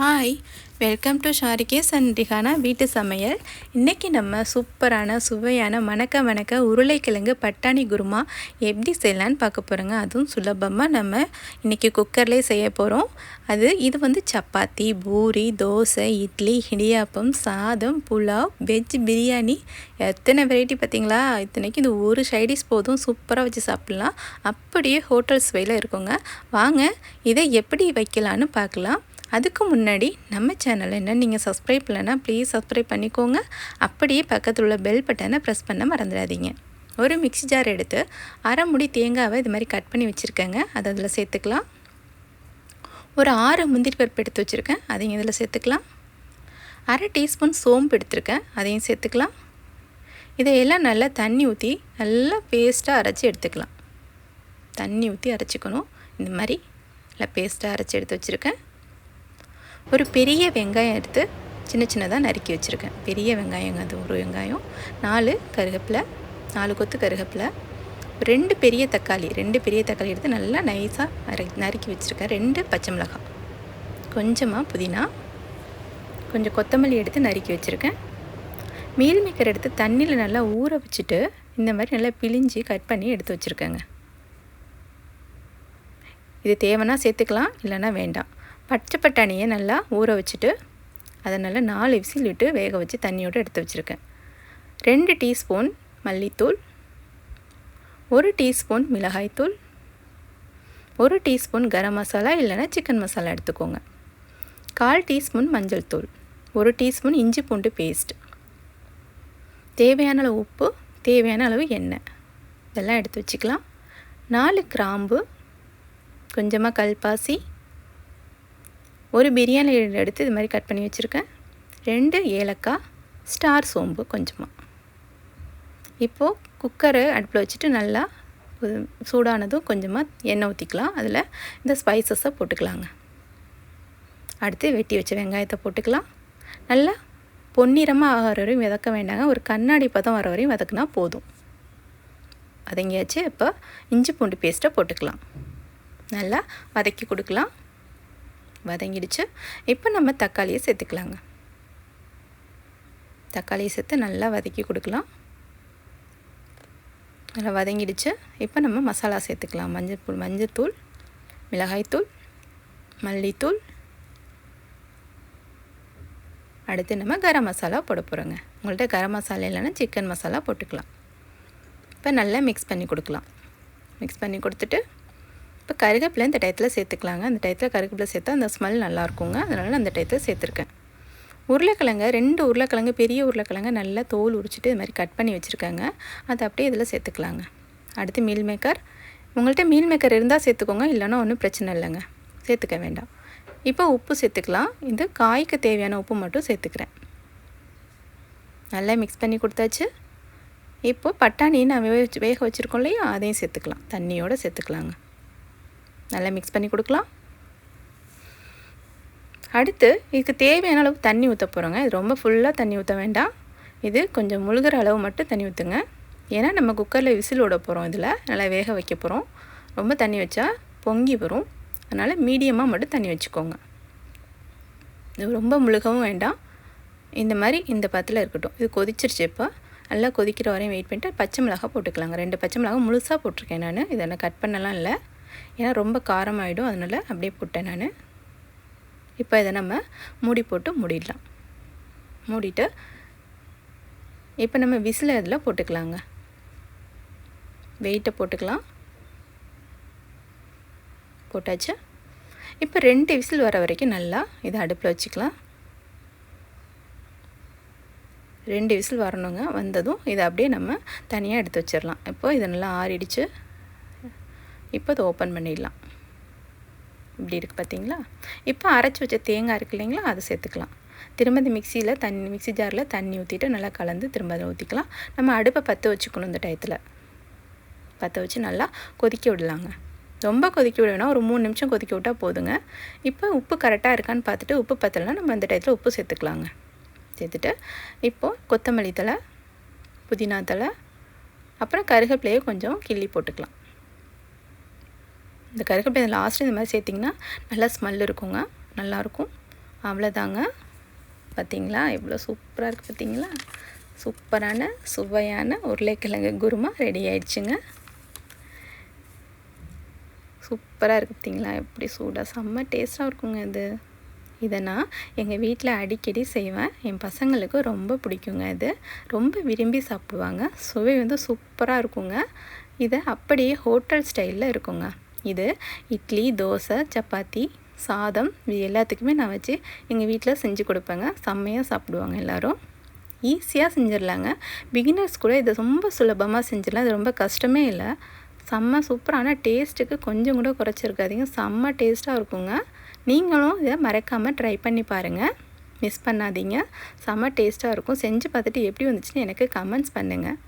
Hi welcome to ஷாரிகேஸ் and Rihana வீட்டு சமையல். இன்றைக்கி நம்ம சூப்பரான சுவையான மணக்க மணக்க உருளைக்கிழங்கு பட்டாணி குருமா எப்படி செய்யலான்னு பார்க்க போகிறோங்க அதுவும் சுலபமாக நம்ம இன்றைக்கி குக்கர்லேயே செய்ய போகிறோம் அது இது வந்து சப்பாத்தி பூரி தோசை இட்லி இடியாப்பம் சாதம் புலாவ் வெஜ் பிரியாணி. எத்தனை வெரைட்டி பார்த்தீங்களா? இத்தனைக்கு இது ஒரு சைடிஸ் போதும் சூப்பராக வச்சு சாப்பிட்லாம். அப்படியே ஹோட்டல்ஸ் சுவையில் இருக்குங்க. வாங்க இதை எப்படி வைக்கலான்னு பார்க்கலாம். அதுக்கு முன்னாடி நம்ம சேனலை என்ன நீங்கள் சப்ஸ்கிரைப் பண்ணலன்னா ப்ளீஸ் சப்ஸ்கிரைப் பண்ணிக்கோங்க. அப்படியே பக்கத்தில் உள்ள பெல் பட்டனை ப்ரெஸ் பண்ண மறந்துடாதீங்க. ஒரு மிக்ஸி ஜார் எடுத்து அரை முடி தேங்காவை இது மாதிரி கட் பண்ணி வச்சுருக்கேங்க. அதை அதில் சேர்த்துக்கலாம். ஒரு ஆறு முந்திரி பருப்பு எடுத்து வச்சுருக்கேன். அதையும் இதில் சேர்த்துக்கலாம். அரை டீஸ்பூன் சோம்பு எடுத்திருக்கேன். அதையும் சேர்த்துக்கலாம். இதையெல்லாம் நல்லா தண்ணி ஊற்றி நல்லா பேஸ்ட்டாக அரைச்சி எடுத்துக்கலாம். தண்ணி ஊற்றி அரைச்சிக்கணும். இந்த மாதிரி நல்லா பேஸ்ட்டாக அரைச்சி எடுத்து வச்சுருக்கேன். ஒரு பெரிய வெங்காயம் எடுத்து சின்ன சின்னதாக நறுக்கி வச்சுருக்கேன். பெரிய வெங்காயம் அது ஒரு வெங்காயம் நாலு கருகப்பிலை நாலு கொத்து கருகப்பிலை ரெண்டு பெரிய தக்காளி ரெண்டு பெரிய தக்காளி எடுத்து நல்லா நைஸாக நறு நறுக்கி வச்சுருக்கேன். ரெண்டு பச்சை மிளகாய். கொஞ்சமாக புதினா கொஞ்சம் கொத்தமல்லி எடுத்து நறுக்கி வச்சுருக்கேன். மீல் மேக்கர் எடுத்து தண்ணியில் நல்லா ஊற வச்சுட்டு இந்த மாதிரி நல்லா பிழிஞ்சு கட் பண்ணி எடுத்து வச்சுருக்கேங்க. இது தேவைன்னா சேர்த்துக்கலாம் இல்லைன்னா வேண்டாம். பச்சை பட்டாணியை நல்லா ஊற வச்சுட்டு அதை நல்லா நாலு விசில் விட்டு வேக வச்சு தண்ணியோடு எடுத்து வச்சுருக்கேன். ரெண்டு டீஸ்பூன் மல்லித்தூள் ஒரு டீஸ்பூன் மிளகாய்த்தூள் ஒரு டீஸ்பூன் கரம் மசாலா இல்லைன்னா சிக்கன் மசாலா எடுத்துக்கோங்க. கால் டீஸ்பூன் மஞ்சள் தூள் ஒரு டீஸ்பூன் இஞ்சி பூண்டு பேஸ்ட். தேவையான அளவு உப்பு தேவையான அளவு எண்ணெய். இதெல்லாம் எடுத்து வச்சுக்கலாம். நாலு கிராம்பு கொஞ்சமாக கல்பாசி ஒரு பிரியாணி எடுத்து இது மாதிரி கட் பண்ணி வச்சுருக்கேன். ரெண்டு ஏலக்காய் ஸ்டார் சோம்பு கொஞ்சமாக இப்போது குக்கரு அடுப்பில் வச்சுட்டு நல்லா சூடானதும் கொஞ்சமாக எண்ணெய் ஊற்றிக்கலாம் அதில் இந்த ஸ்பைசஸை போட்டுக்கலாங்க. அடுத்து வெட்டி வச்ச வெங்காயத்தை போட்டுக்கலாம். நல்லா பொன்னிறமாக ஆகிற வரையும் வதக்க வேண்டாங்க. ஒரு கண்ணாடி பதம் வர வரையும் வதக்குனா போதும். அதங்கியாச்சு இப்போ இஞ்சி பூண்டு பேஸ்ட்டை போட்டுக்கலாம். நல்லா வதக்கி கொடுக்கலாம். வதங்கிடுச்சு. இப்போ நம்ம தக்காளியை சேர்த்துக்கலாங்க. தக்காளியை சேர்த்து நல்லா வதக்கி கொடுக்கலாம். நல்லா வதங்கிடுச்சு. இப்போ நம்ம மசாலா சேர்த்துக்கலாம். மஞ்சள் மஞ்சத்தூள் மிளகாய்த்தூள் மல்லித்தூள். அடுத்து நம்ம கரம் மசாலா போட போகிறோங்க உங்கள்கிட்ட கரம் மசாலா இல்லைன்னா சிக்கன் மசாலா போட்டுக்கலாம். இப்போ நல்லா மிக்ஸ் பண்ணி கொடுக்கலாம். மிக்ஸ் பண்ணி கொடுத்துட்டு இப்போ கருகப்பிலை இந்த டயத்தில் சேர்த்துக்கலாங்க. அந்த டயத்தில் கருகப்பிலை சேர்த்தா அந்த ஸ்மெல் நல்லாயிருக்குங்க. அதனால் அந்த டயத்தில் சேர்த்துருக்கேன். உருளைக்கிழங்க ரெண்டு உருளைக்கிழங்கு பெரிய உருளைக்கிழங்கு நல்லா தோல் உரிச்சிட்டு இது மாதிரி கட் பண்ணி வச்சுருக்காங்க. அதை அப்படியே இதில் சேர்த்துக்கலாங்க. அடுத்து மீல் மேக்கர் உங்கள்கிட்ட மீல் மேக்கர் இருந்தால் சேர்த்துக்கோங்க. இல்லைன்னா ஒன்றும் பிரச்சனை இல்லைங்க. சேர்த்துக்க வேண்டாம். இப்போ உப்பு சேர்த்துக்கலாம். இந்த காய்க்கு தேவையான உப்பு மட்டும் சேர்த்துக்கிறேன். நல்லா மிக்ஸ் பண்ணி கொடுத்தாச்சு. இப்போது பட்டாணி நான் வேக வேக வச்சுருக்கோம் இல்லையா? அதையும் சேர்த்துக்கலாம். தண்ணியோடு சேர்த்துக்கலாங்க. நல்லா மிக்ஸ் பண்ணி கொடுக்கலாம். அடுத்து இதுக்கு தேவையான அளவு தண்ணி ஊற்ற போகிறோங்க இது ரொம்ப ஃபுல்லாக தண்ணி ஊற்ற வேண்டாம். இது கொஞ்சம் முழுகிற அளவு மட்டும் தண்ணி ஊற்றுங்க ஏன்னா நம்ம குக்கரில் விசில் விட போகிறோம் இதில். நல்லா வேக வைக்க போகிறோம் ரொம்ப தண்ணி வச்சா பொங்கி வரும். அதனால் மீடியமாக மட்டும் தண்ணி வச்சுக்கோங்க. இது ரொம்ப முழுகவும் வேண்டாம். இந்த மாதிரி இந்த பத்தில் இருக்கட்டும். இது கொதிச்சிருச்சு இப்போ. நல்லா கொதிக்கிற வரையும் வெயிட் பண்ணிட்டு பச்சை மிளகா போட்டுக்கலாங்க. ரெண்டு பச்சை மிளகா முழுசாக போட்டிருக்கேன் நான். இதை நான் கட் பண்ணலாம் இல்லை. ஏன்னா ரொம்ப காரமாகிடும் அதனால் அப்படியே போட்டேன் நான். இப்போ இதை நம்ம மூடி போட்டு மூடிடலாம். மூடிட்டு இப்போ நம்ம விசில் இதில் போட்டுக்கலாங்க. வெயிட்டை போட்டுக்கலாம். போட்டாச்சு. இப்போ ரெண்டு விசில் வர வரைக்கும் நல்லா இதை அடுப்பில் வச்சுக்கலாம். ரெண்டு விசில் வரணுங்க. வந்ததும் இதை அப்படியே நம்ம தனியாக எடுத்து வச்சிடலாம். இப்போ இதை நல்லா ஆறிடுச்சு. இப்போ அதை ஓப்பன் பண்ணிடலாம். இப்படி இருக்குது பார்த்தீங்களா? இப்போ அரைச்சி வச்ச தேங்காய் இருக்கு இல்லைங்களா? அதை சேர்த்துக்கலாம். திரும்ப இந்த மிக்சியில் தண்ணி மிக்சி ஜாரில் தண்ணி ஊற்றிட்டு நல்லா கலந்து திரும்ப அதை ஊற்றிக்கலாம் நம்ம அடுப்பை பற்ற வச்சுக்கணும் இந்த டயத்தில். பற்ற வச்சு நல்லா கொதிக்க விடலாங்க. ரொம்ப கொதிக்க விட வேணாம். ஒரு மூணு நிமிஷம் கொதிக்க விட்டால் போதுங்க. இப்போ உப்பு கரெக்டாக இருக்கான்னு பார்த்துட்டு உப்பு பத்தலைனா நம்ம அந்த டயத்தில் உப்பு சேர்த்துக்கலாங்க. சேர்த்துட்டு இப்போது கொத்தமல்லி தலை புதினா தலை அப்புறம் கருகப்பிலையை கொஞ்சம் கிள்ளி போட்டுக்கலாம். இந்த கருகப்பிலை லாஸ்ட்டு இந்த மாதிரி சேர்த்திங்கன்னா நல்லா ஸ்மெல் இருக்குங்க. நல்லாயிருக்கும் அவ்வளோதாங்க பார்த்தீங்களா எவ்வளோ சூப்பராக இருக்குது பார்த்தீங்களா சூப்பரான சுவையான உருளைக்கிழங்கு குருமா ரெடி ஆயிடுச்சுங்க. சூப்பராக இருக்குது பார்த்தீங்களா எப்படி சூடாக செம்ம டேஸ்ட்டாக இருக்குங்க இது. இதை நான் எங்கள் வீட்டில் அடிக்கடி செய்வேன். என் பசங்களுக்கு ரொம்ப பிடிக்குங்க இது. ரொம்ப விரும்பி சாப்பிடுவாங்க. சுவை வந்து சூப்பராக இருக்குங்க. இதை அப்படியே ஹோட்டல் ஸ்டைலில் இருக்குங்க. இது இட்லி தோசை சப்பாத்தி சாதம் இது எல்லாத்துக்குமே நான் வச்சு எங்கள் வீட்டில் செஞ்சு கொடுப்பேங்க. செம்மையாக சாப்பிடுவாங்க எல்லோரும். ஈஸியாக செஞ்சிடலாங்க. பிகினர்ஸ் கூட இதை ரொம்ப சுலபமாக செஞ்சிடலாம். இது ரொம்ப கஷ்டமே இல்லை. செம்ம சூப்பரான டேஸ்ட்டுக்கு கொஞ்சம் கூட குறைச்சிருக்காதீங்க. செம்ம டேஸ்ட்டாக இருக்குங்க. நீங்களும் இதை மறக்காமல் ட்ரை பண்ணி பாருங்கள் மிஸ் பண்ணாதீங்க. செம்ம டேஸ்ட்டாக இருக்கும். செஞ்சு பார்த்துட்டு எப்படி வந்துச்சுன்னு எனக்கு கமெண்ட்ஸ் பண்ணுங்கள்